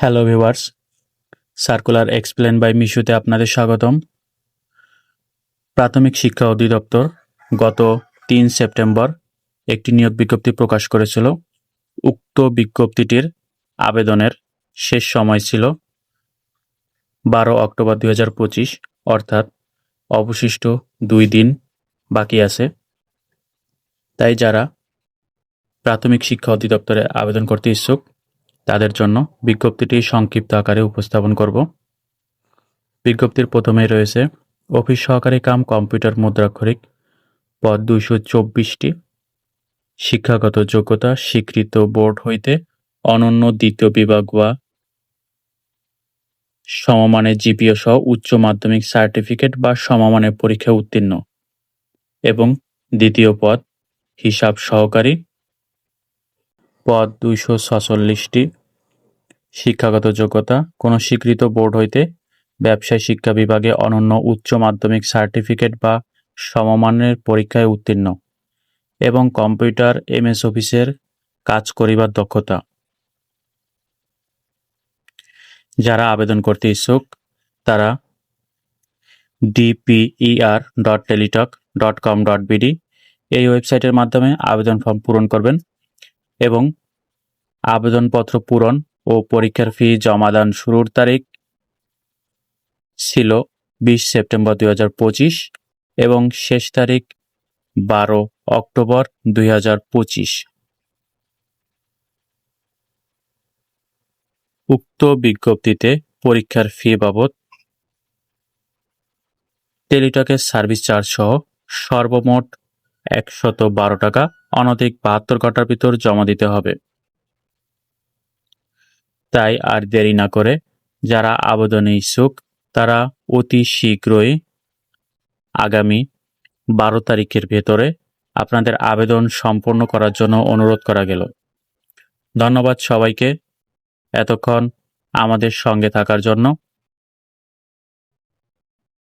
Hello viewers circular explain by মিশুতে আপনাদের স্বাগতম। প্রাথমিক শিক্ষা অধিদপ্তর গত তিন সেপ্টেম্বর একটি নিয়োগ বিজ্ঞপ্তি প্রকাশ করেছিল। উক্ত বিজ্ঞপ্তিটির আবেদনের শেষ সময় ছিল বারো অক্টোবর দুই হাজার পঁচিশ, অর্থাৎ অবশিষ্ট দুই দিন বাকি আছে। তাই যারা প্রাথমিক শিক্ষা অধিদপ্তরে আবেদন করতে ইচ্ছুক তাদের জন্য বিজ্ঞপ্তিটি সংক্ষিপ্ত আকারে উপস্থাপন করব। বিজ্ঞপ্তির প্রথমেই রয়েছে, অফিস সহকারী কাম কম্পিউটার মুদ্রাক্ষরিক, পদ দুইশো চব্বিশটি, শিক্ষাগত যোগ্যতা স্বীকৃত বোর্ড হইতে অনন্য দ্বিতীয় বিভাগ বা সমমানের জিপিও সহ উচ্চ মাধ্যমিক সার্টিফিকেট বা সমমানের পরীক্ষায় উত্তীর্ণ, এবং দ্বিতীয় পদ হিসাব সহকারী পদ দুইশো ছচল্লিশটি। শিক্ষাগত যোগ্যতা, কোনো স্বীকৃত বোর্ড হইতে ব্যবসায় শিক্ষা বিভাগে অনন্য উচ্চ মাধ্যমিক সার্টিফিকেট বা সমমানের পরীক্ষায় উত্তীর্ণ এবং কম্পিউটার, এমএস অফিসের কাজ করিবার দক্ষতা। যারা আবেদন করতে ইচ্ছুক, তারা D P E R dot Teletalk dot com dot B D এই ওয়েবসাইটের মাধ্যমে আবেদন ফর্ম পূরণ করবেন এবং আবেদনপত্র পূরণ ও পরীক্ষার ফি জমাদান শুরুর তারিখ ছিল বিশ সেপ্টেম্বর দুই হাজার পঁচিশ এবং শেষ তারিখ বারো অক্টোবর দুই হাজার পঁচিশ। উক্ত বিজ্ঞপ্তিতে পরীক্ষার ফি বাবদ টেলিটকের সার্ভিস চার্জ সহ সর্বমোট একশত বারো টাকা, অনধিক বাহাত্তর ঘণ্টার ভিতর জমা দিতে হবে। তাই আর দেরি না করে যারা আবেদনে ইচ্ছুক, তারা অতি শীঘ্রই আগামী বারো তারিখের ভেতরে আপনাদের আবেদন সম্পন্ন করার জন্য অনুরোধ করা গেল। ধন্যবাদ সবাইকে। এতক্ষণ আমাদের সঙ্গে থাকার জন্য